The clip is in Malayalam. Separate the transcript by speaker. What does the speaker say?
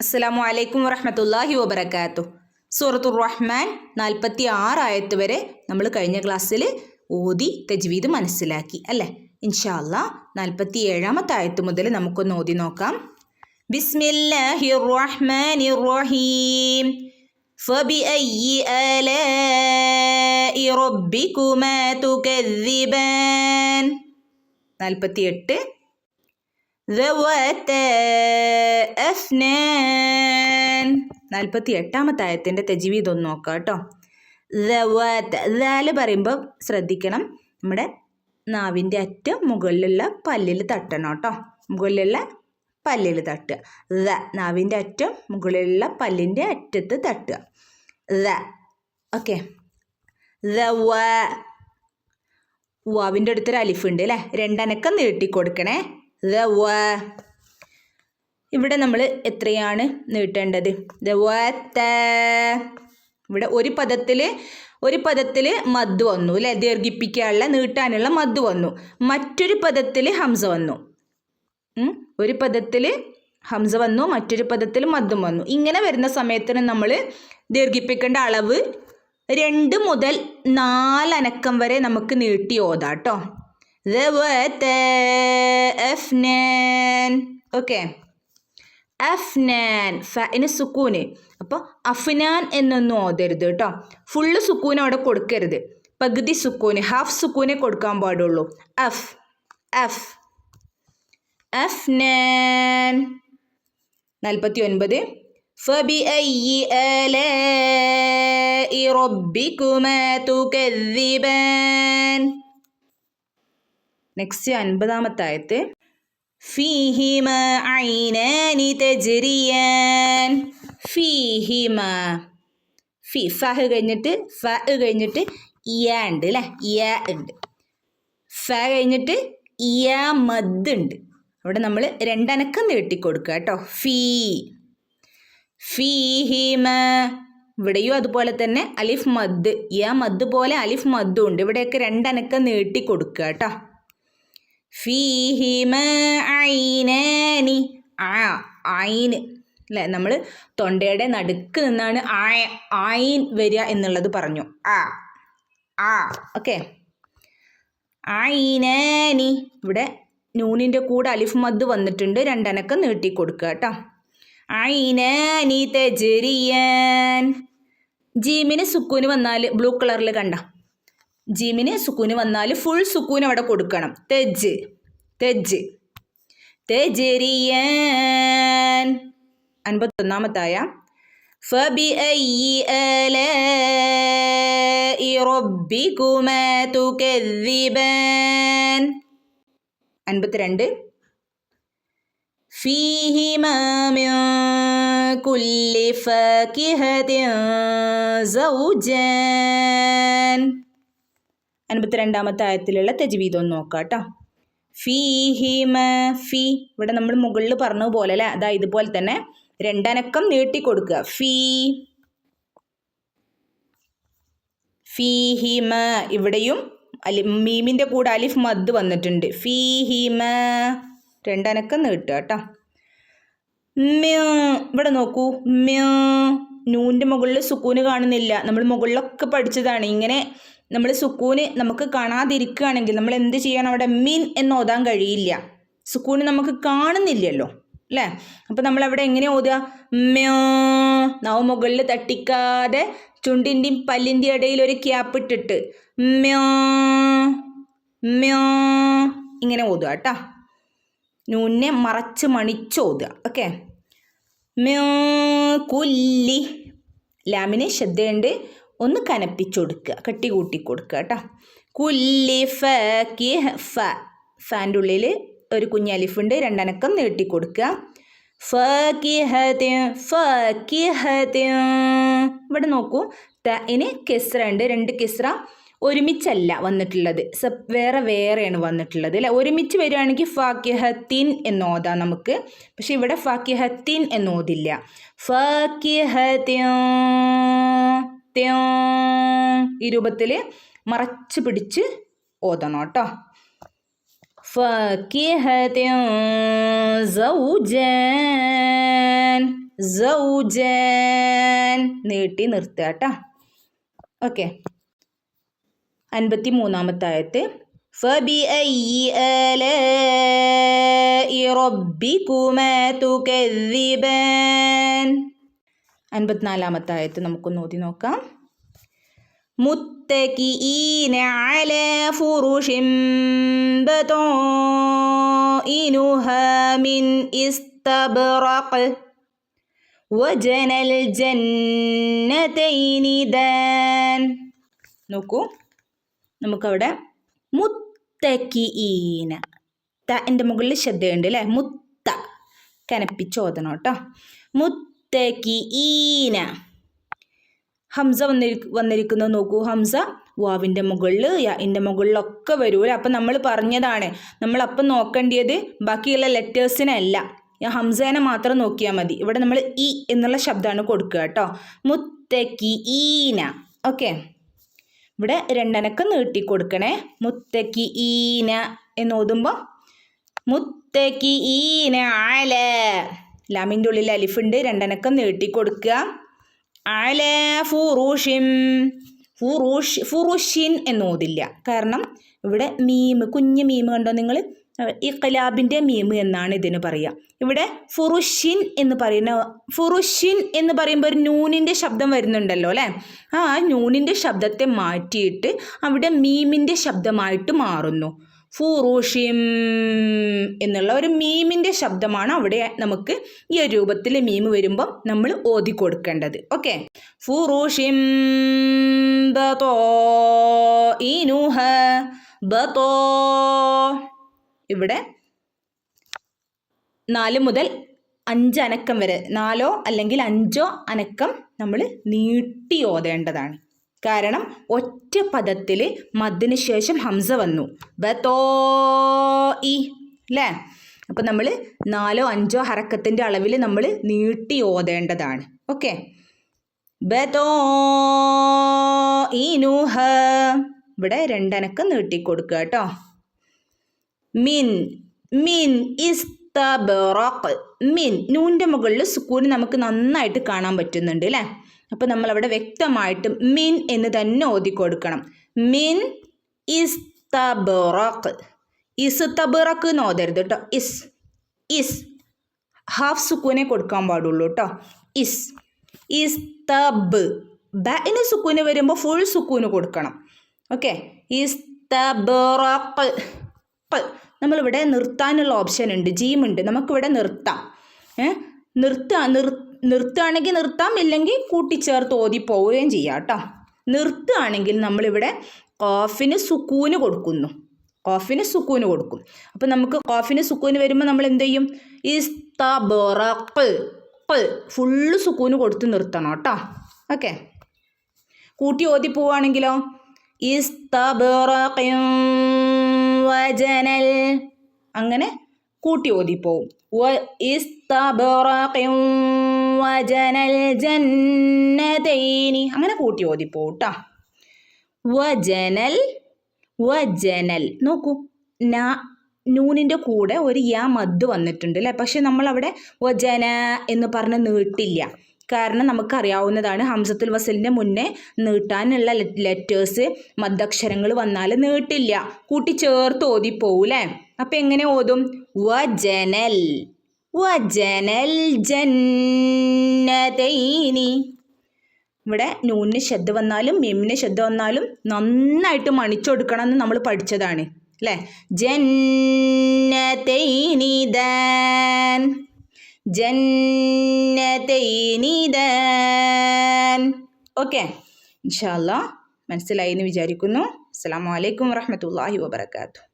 Speaker 1: അസ്സലാമു അലൈക്കും വറഹമത്തല്ലാഹി വബർക്കാത്തു സൂറത്തുർ റഹ്മാൻ നാൽപ്പത്തി ആറ് ആയത്ത് വരെ നമ്മൾ കഴിഞ്ഞ ക്ലാസ്സിൽ ഓതി തജ്വീദ് മനസ്സിലാക്കി അല്ലേ ഇൻഷാ അല്ലാ നാൽപ്പത്തി ഏഴാമത്തെ ആയത്ത് മുതൽ നമുക്കൊന്ന് ഓതി നോക്കാം ബിസ്മില്ലാഹി റഹ്മാനി റഹീം فبأي آلاء ربكما تكذبان നാൽപ്പത്തി എട്ട് ذواتا أفنان നാൽപ്പത്തി എട്ടാമത്തെ ആയത്തിന്റെ തെജീവീത് ഒന്ന് നോക്കാം കേട്ടോ. ദാൽ പറയുമ്പോൾ ശ്രദ്ധിക്കണം. നമ്മുടെ നാവിന്റെ അറ്റം മുകളിലുള്ള പല്ലിൽ തട്ടണം കേട്ടോ. മുകളിലുള്ള പല്ലിൽ തട്ടുക ദ നാവിന്റെ അറ്റം മുകളിലുള്ള പല്ലിന്റെ അറ്റത്ത് തട്ടുക. ദ ഓക്കെ. ദവ വാവിന്റെ അടുത്തൊരു അലിഫുണ്ട് അല്ലേ? രണ്ടനക്കം നീട്ടി കൊടുക്കണേ. ദവ ഇവിടെ നമ്മൾ എത്രയാണ് നീട്ടേണ്ടത്? ദ ദവത്ത ഇവിടെ ഒരു പദത്തിൽ ഒരു പദത്തിൽ മദ് വന്നു അല്ലേ? ദീർഘിപ്പിക്കാനുള്ള നീട്ടാനുള്ള മദ് വന്നു. മറ്റൊരു പദത്തിൽ ഹംസ വന്നു? ഒരു പദത്തിൽ ഹംസ വന്നു മറ്റൊരു പദത്തിൽ മദ്ദും വന്നു. ഇങ്ങനെ വരുന്ന സമയത്തിന് നമ്മൾ ദീർഘിപ്പിക്കേണ്ട അളവ് രണ്ട് മുതൽ നാലനക്കം വരെ നമുക്ക് നീട്ടി ഓതാം കേട്ടോ ഓക്കെ അഫ്നാൻ ഫിന് സുക്കൂന് അപ്പോൾ അഫ്നാൻ എന്നൊന്നും ഓതരുത് കേട്ടോ ഫുള്ള് സുക്കൂന് അവിടെ കൊടുക്കരുത് പകുതി സുക്കൂന് ഹാഫ് സുക്കൂനെ കൊടുക്കാൻ പാടുള്ളൂ അഫ് അഫ് അഫ്നാൻ നാൽപ്പത്തി ഒൻപത് فبأي آلاء ربكما تكذبان നെക്സ്റ്റ് അൻപതാമത്തെ ആയത്ത് ഫീഹിമ ഐനാനി തജ്രിയൻ. ഫീഹിമ. ഫി ഫഹ് കഴിഞ്ഞിട്ട് ഫ കഴിഞ്ഞിട്ട് ഇയ ഉണ്ട് അല്ലേ ഇയ ഉണ്ട് ഫ കഴിഞ്ഞിട്ട് ഇയ മദ് ഉണ്ട് അവിടെ നമ്മൾ രണ്ടനക്കം നീട്ടി കൊടുക്കുക കേട്ടോ. ഫീ. ഫീഹിമ. ഇവിടെയും അതുപോലെ തന്നെ അലിഫ് മദ്. യ മദ് പോലെ അലിഫ് മദ്ദും ഉണ്ട്. ഇവിടെയൊക്കെ രണ്ടനക്കം നീട്ടി കൊടുക്കുക കേട്ടോ. ഫീഹിമ ഐനാനി. ആ ഐന് അല്ലേ നമ്മൾ തൊണ്ടയുടെ നടുക്ക് നിന്നാണ് ആയ ആയിൻ വരിക എന്നുള്ളത് പറഞ്ഞു. ആ ആ ഓക്കെ. ഐനാനി. ഇവിടെ നൂനിന്റെ കൂടെ അലിഫ് മദ് വന്നിട്ടുണ്ട്. രണ്ടനക്ക് നീട്ടി കൊടുക്കുക കേട്ടോ. ഐനാനി തെജരിയാൻ. ജീമിന് സുക്കൂന് വന്നാൽ ബ്ലൂ കളറിൽ കണ്ട. ജീമിന് സുക്കൂന് വന്നാൽ ഫുൾ സുക്കൂന് അവിടെ കൊടുക്കണം തെജ് തെജ് തെജരിയാൻ അൻപത്തൊന്നാമത്തായ فبأي آلاء ربكما تكذبان അൻപത്തിരണ്ട് فيهما من كل فاكهة زوجان അൻപത്തിരണ്ടാമത്തെ ആയത്തിലുള്ള തെജ്വീദ് ഒന്ന് നോക്കാം കേട്ടോ ഫീഹിമ ഫി. ഇവിടെ നമ്മൾ മുകളിൽ പറഞ്ഞ പോലെ അല്ലേ? അതാ ഇതുപോലെ തന്നെ രണ്ടനക്കം നീട്ടി കൊടുക്കുക. ഫീ. ഫീഹിമ ഇവിടെയും അലി മീമിന്റെ കൂടെ അലിഫ് മദ് വന്നിട്ടുണ്ട്. ഫീഹിമ രണ്ടനക്കം നീട്ടുക കേട്ടോ മ്യോ. ഇവിടെ നോക്കൂ. മ്യോ. നൂന്റെ മുകളിൽ സുക്കൂന് കാണുന്നില്ല. നമ്മൾ മുകളിലൊക്കെ പഠിച്ചതാണ്. ഇങ്ങനെ നമ്മൾ സുക്കൂന് നമുക്ക് കാണാതിരിക്കുകയാണെങ്കിൽ നമ്മൾ എന്ത് ചെയ്യണം അവിടെ മിൻ എന്ന് ഓതാൻ കഴിയില്ല. സുക്കൂന് നമുക്ക് കാണുന്നില്ലല്ലോ അല്ലേ? അപ്പം നമ്മൾ അവിടെ എങ്ങനെ ഓതുക? മ്യോ നാവ് മുകളിൽ തട്ടിക്കാതെ ചുണ്ടിന്റെയും പല്ലിന്റെയും ഇടയിൽ ഒരു ക്യാപ്പ് ഇട്ടിട്ട് മ്യോ മ്യോ ഇങ്ങനെ ഓതുക കേട്ടോ. നൂനെ മറച്ച് മണിച്ച് ഓതുക ഓക്കെ? കുല്ലി. ലാമിനെ ശ്രദ്ധയുണ്ട്. ഒന്ന് കനപ്പിച്ചു കട്ടി കൂട്ടി കൊടുക്കുക കേട്ടോ കുല്ലി ഫ കി ഫ. ഫാന്റെ ഉള്ളിൽ ഒരു കുഞ്ഞലിഫുണ്ട് രണ്ടനക്കം നീട്ടി കൊടുക്കുക ഫക്കിഹത്യ ഫക്കിഹത്യ ഇവിടെ നോക്കൂ. ത ഇനി കിസ്ര ഉണ്ട്. രണ്ട് കിസ്ര. ഒരുമിച്ചല്ല വന്നിട്ടുള്ളത്. സബ് വേറെ വേറെയാണ് വന്നിട്ടുള്ളത് അല്ലേ? ഒരുമിച്ച് വരികയാണെങ്കിൽ ഫാക്കിഹത്തിൻ എന്ന് നമുക്ക്. പക്ഷെ ഇവിടെ ഫാക്കിഹത്തിൻ എന്ന് ഓതില്ല ഈ രൂപത്തിൽ മറച്ച് പിടിച്ച് ഓതണം കേട്ടോ. ഫാക്കിഹത്യോ നീട്ടി നിർത്തുക കേട്ടോ. ഓക്കെ. അൻപത്തി മൂന്നാമത്തെ ആയത്ത് فبأي آلاء ربكما تكذبان അൻപത്തിനാലാമത്തെ ആയത്ത് നമുക്കൊന്ന് ഓതി നോക്കാം മുത്തകിഈന അലാ ഫുറുഷിൻ ബതായിനുഹാ മിൻ ഇസ്തബ്റഖ് വജനൽ ജന്നതൈനി ദാൻ നോക്കൂ നമുക്കവിടെ മുത്തക്കിഈന എന്റെ മുകളിൽ ശ്രദ്ധയുണ്ട് അല്ലേ മുത്ത. കനപ്പിച്ച് ഓതണം കേട്ടോ. മുത്തക്കിഈന ഹംസ വന്നിരി വന്നിരിക്കുന്നത് നോക്കൂ. ഹംസ വാവിന്റെ മുകളിൽ യാന്റെ മുകളിലൊക്കെ വരൂല? അപ്പം നമ്മൾ പറഞ്ഞതാണ്. നമ്മളപ്പം നോക്കേണ്ടത് ബാക്കിയുള്ള ലെറ്റേഴ്സിനല്ല. ഞാൻ ഹംസേനെ മാത്രം നോക്കിയാൽ മതി. ഇവിടെ നമ്മൾ ഇ എന്നുള്ള ശബ്ദമാണ് കൊടുക്കുക കേട്ടോ. മുത്തക്കി ഈന ഓക്കെ. ഇവിടെ രണ്ടനക്ക് നീട്ടി കൊടുക്കണേ. മുത്തക്കി ഈന എന്ന് ഓതുമ്പോൾ മുത്തക്കി ഈന ആല. ലാമിന്റെ ഉള്ളിൽ അലിഫുണ്ട്. രണ്ടനക്കം നീട്ടി കൊടുക്കുക. ആല ഫുറൂഷിം. ഫുറൂഷ് ഫുറുഷിൻ എന്ന് ഓതില്ല. കാരണം ഇവിടെ മീം കുഞ്ഞ് മീം കണ്ടോ നിങ്ങൾ? ഇഖലാബിന്റെ മീമ് എന്നാണ് ഇതിന് പറയുക. ഇവിടെ ഫുറുഷിൻ എന്ന് പറയുന്ന ഫുറുഷിൻ എന്ന് പറയുമ്പോൾ ഒരു നൂനിന്റെ ശബ്ദം വരുന്നുണ്ടല്ലോ അല്ലേ? ആ നൂനിന്റെ ശബ്ദത്തെ മാറ്റിയിട്ട് അവിടെ മീമിന്റെ ശബ്ദമായിട്ട് മാറുന്നു. ഫുറുഷിം എന്നുള്ള ഒരു മീമിന്റെ ശബ്ദമാണ് അവിടെ നമുക്ക് ഈ ഒരു രൂപത്തിൽ മീമ് വരുമ്പോൾ നമ്മൾ ഓതി കൊടുക്കേണ്ടത്. ഓക്കെ? ഫുറൂഷിം ബതോ ഇനുഹ ബതോ. ഇവിടെ നാല് മുതൽ അഞ്ച് അനക്കം വരെ നാലോ അല്ലെങ്കിൽ അഞ്ചോ അനക്കം നമ്മൾ നീട്ടി ഓതേണ്ടതാണ്. കാരണം ഒറ്റ പദത്തിൽ മദ്ദിന് ശേഷം ഹംസ വന്നു. ബത്തോ ഇ അല്ലേ അപ്പം നമ്മൾ നാലോ അഞ്ചോ ഹറക്കത്തിന്റെ അളവിൽ നമ്മൾ നീട്ടി ഓതേണ്ടതാണ്. ഓക്കെ? ബത്തോ ഇനുഹ ഇവിടെ രണ്ടനക്കം നീട്ടി കൊടുക്കുക കേട്ടോ. മിൻ മിൻ ഇസ്തബറക് മിൻ നൂന്റെ മുകളിൽ സുക്കൂന് നമുക്ക് നന്നായിട്ട് കാണാൻ പറ്റുന്നുണ്ട് അല്ലേ അപ്പോൾ നമ്മൾ അവിടെ വ്യക്തമായിട്ട് മിൻ എന്ന് തന്നെ ഓതി കൊടുക്കണം. മിൻ ഇസ്തബറഖ്. ഇസ്തബറക്ക് എന്ന് ഓതരുത് കേട്ടോ ഇസ് ഇസ്. ഹാഫ് സുക്കൂനെ കൊടുക്കാൻ പാടുള്ളൂ കേട്ടോ ഇസ് ഇസ്തബ്. ബിന് സുക്കൂന് വരുമ്പോൾ ഫുൾ സുക്കൂന് കൊടുക്കണം. ഓക്കെ? ഇസ്തബറഖ്. നമ്മളിവിടെ നിർത്താനുള്ള ഓപ്ഷൻ ഉണ്ട് ജീം ഉണ്ട് നമുക്കിവിടെ നിർത്താം. ഏ? നിർത്തുക നിർ നിർത്തുകയാണെങ്കിൽ നിർത്താം. ഇല്ലെങ്കിൽ കൂട്ടിച്ചേർത്ത് ഓതി പോവുകയും ചെയ്യാം കേട്ടോ. നിർത്തുകയാണെങ്കിൽ നമ്മളിവിടെ കോഫിന് സുക്കൂന് കൊടുക്കുന്നു. കോഫിന് സുക്കൂന് കൊടുക്കും. അപ്പം നമുക്ക് കോഫിന് സുക്കൂന് വരുമ്പോൾ നമ്മൾ എന്ത് ചെയ്യും? ഇസ്തബറഖ് ഫുള്ള് സുക്കൂന് കൊടുത്ത് നിർത്തണം കേട്ടോ. ഓക്കെ. കൂട്ടി ഓതി പോവുകയാണെങ്കിലോ? ഇസ്തബറഖിൻ വജനൽ അങ്ങനെ കൂട്ടി ഓതിപ്പോവും. വജനൽ ജന്നതൈനി. അങ്ങനെ കൂട്ടി ഓതിപ്പോവും കേട്ടോ വജനൽ വജനൽ നോക്കൂ നാ നൂനിന്റെ കൂടെ ഒരു യാ മദ് വന്നിട്ടുണ്ട് അല്ലേ പക്ഷെ നമ്മളവിടെ വജന എന്ന് പറഞ്ഞ് നീട്ടില്ല. കാരണം നമുക്കറിയാവുന്നതാണ് ഹംസത്തുൽ വസലിന്റെ മുന്നേ നീട്ടാനുള്ള ലെറ്റേഴ്സ് മദ്ദക്ഷരങ്ങൾ വന്നാൽ നീട്ടില്ല. കൂട്ടി ചേർത്ത് ഓതിപ്പോവൂലേ അപ്പം എങ്ങനെ ഓതും? വജനൽ വജനൽ ജന്നതൈനി. ഇവിടെ നൂനിന് ശബ്ദം വന്നാലും മെമ്മിന് ശബ്ദം വന്നാലും നന്നായിട്ട് മണിച്ചൊടുക്കണം എന്ന് നമ്മൾ പഠിച്ചതാണ്. അല്ലേ? ജന്നതൈനി ദാൻ. ഓക്കെ ഇൻഷാല്ല മനസ്സിലായി എന്ന് വിചാരിക്കുന്നു. അസ്സാം വലൈക്കും വറഹമത്തല്ലാഹി വബർക്കാത്തു